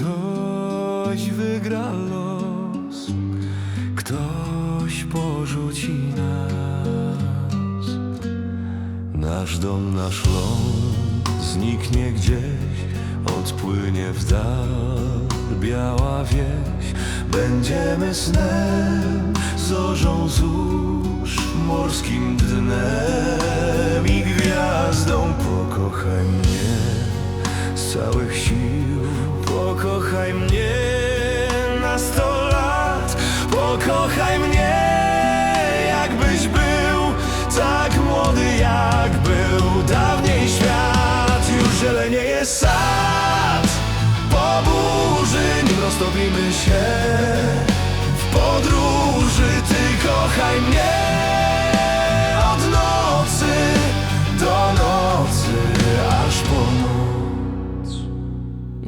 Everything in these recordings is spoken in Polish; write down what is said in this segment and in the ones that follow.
Ktoś wygra los, ktoś porzuci nas. Nasz dom, nasz ląd zniknie gdzieś, odpłynie w dal biała wieś. Będziemy snem, zorzą zórz, morskim dnem i gwiazdą. Pokochaj mnie z całych sił. Burzy nim roztopimy się w podróży. Ty kochaj mnie od nocy do nocy, aż po noc.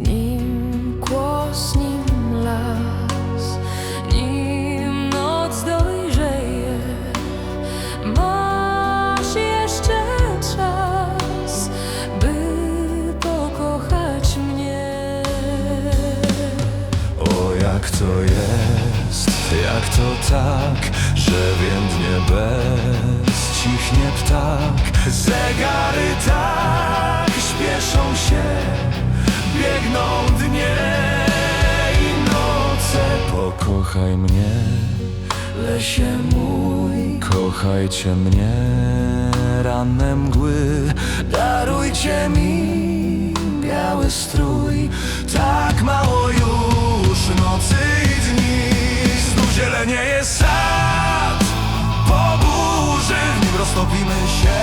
Nim nim jest, jak to tak, że więdnie bez cichnie ptak. Zegary tak śpieszą się, biegną dnie i noce. Pokochaj mnie, lesie mój, kochajcie mnie, ranne mgły, darujcie mi biały strój, tak mało Bawimy się.